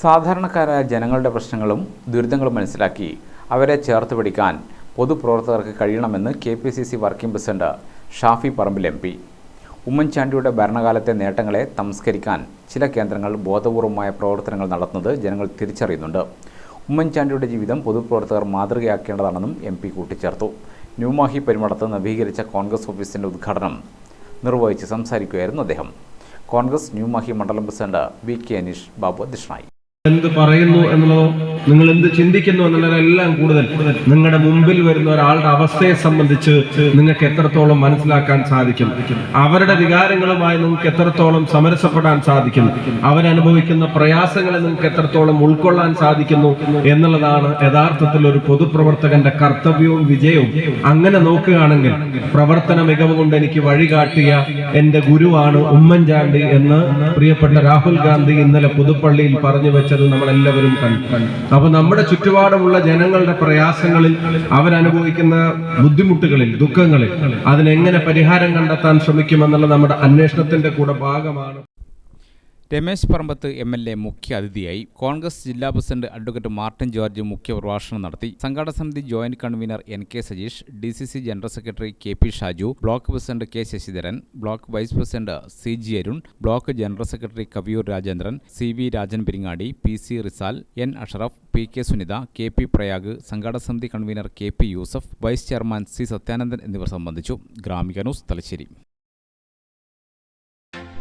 സാധാരണക്കാരായ ജനങ്ങളുടെ പ്രശ്നങ്ങളും ദുരിതങ്ങളും മനസ്സിലാക്കി അവരെ ചേർത്ത് പിടിക്കാൻ പൊതുപ്രവർത്തകർക്ക് കഴിയണമെന്ന് K P C C working president Shafi Parambil M P. ഉമ്മൻചാണ്ടിയുടെ ഭരണകാലത്തെ നേട്ടങ്ങളെ തമസ്കരിക്കാൻ ചില കേന്ദ്രങ്ങൾ ബോധപൂർവമായ പ്രവർത്തനങ്ങൾ നടത്തുന്നത് ജനങ്ങൾ തിരിച്ചറിയുന്നുണ്ട്. ഉമ്മൻചാണ്ടിയുടെ ജീവിതം പൊതുപ്രവർത്തകർ മാതൃകയാക്കേണ്ടതാണെന്നും എം പി കൂട്ടിച്ചേർത്തു. ന്യൂമാഹി പെരുമടത്ത് നവീകരിച്ച കോൺഗ്രസ് ഓഫീസിന്റെ ഉദ്ഘാടനം നിർവഹിച്ച് സംസാരിക്കുകയായിരുന്നു അദ്ദേഹം. കോൺഗ്രസ് ന്യൂമാഹി മണ്ഡലം president V K Aneesh Babu അധ്യക്ഷനായി. എന്ത് പറയുന്നു എന്നുള്ളതോ നിങ്ങൾ എന്ത് ചിന്തിക്കുന്നു എന്നുള്ളതെല്ലാം കൂടുതൽ. നിങ്ങളുടെ മുമ്പിൽ വരുന്ന ഒരാളുടെ അവസ്ഥയെ സംബന്ധിച്ച് നിങ്ങൾക്ക് എത്രത്തോളം മനസ്സിലാക്കാൻ സാധിക്കും? അവരുടെ വികാരങ്ങളുമായി നിങ്ങൾക്ക് എത്രത്തോളം സമരസപ്പെടാൻ സാധിക്കും? അവരനുഭവിക്കുന്ന പ്രയാസങ്ങളെ നിങ്ങൾക്ക് എത്രത്തോളം ഉൾക്കൊള്ളാൻ സാധിക്കുന്നു എന്നുള്ളതാണ് യഥാർത്ഥത്തിൽ ഒരു പൊതുപ്രവർത്തകന്റെ കർത്തവ്യവും വിജയവും. അങ്ങനെ നോക്കുകയാണെങ്കിൽ പ്രവർത്തന മികവ് കൊണ്ട് എനിക്ക് വഴികാട്ടിയ എന്റെ ഗുരുവാണ് ഉമ്മൻചാണ്ടി എന്ന് പ്രിയപ്പെട്ട രാഹുൽ ഗാന്ധി ഇന്നലെ പുതുപ്പള്ളിയിൽ പറഞ്ഞു വെച്ചത് നമ്മൾ എല്ലാവരും കണ്ടു. അപ്പൊ നമ്മുടെ ചുറ്റുപാടുമുള്ള ജനങ്ങളുടെ പ്രയാസങ്ങളിൽ അവരനുഭവിക്കുന്ന ബുദ്ധിമുട്ടുകളിൽ ദുഃഖങ്ങളിൽ അതിനെങ്ങനെ പരിഹാരം കണ്ടെത്താൻ ശ്രമിക്കുമെന്നുള്ള നമ്മുടെ അന്വേഷണത്തിന്റെ കൂടെ ഭാഗമാണ് Ramesh Parambath M L A മുഖ്യ അതിഥിയായി കോൺഗ്രസ് ജില്ലാ പ്രസിഡന്റ് അഡ്വക്കേറ്റ് മാർട്ടിൻ ജോർജ് മുഖ്യ പ്രഭാഷണം നടത്തി. സംഘാടക സമിതി joint convener N K Sajeesh D C C general secretary K P Shaju block president K Sasidharan block vice president C G Arun block general secretary Kaviyoor Rajendran C V Rajan Peringadi P C Rizal N Ashraf P K Sunitha K P Prayag സംഘാടക സമിതി convener K P Yusuf vice chairman C Sathyanandan എന്നിവർ സംബന്ധിച്ചു. Gramika news Thalassery.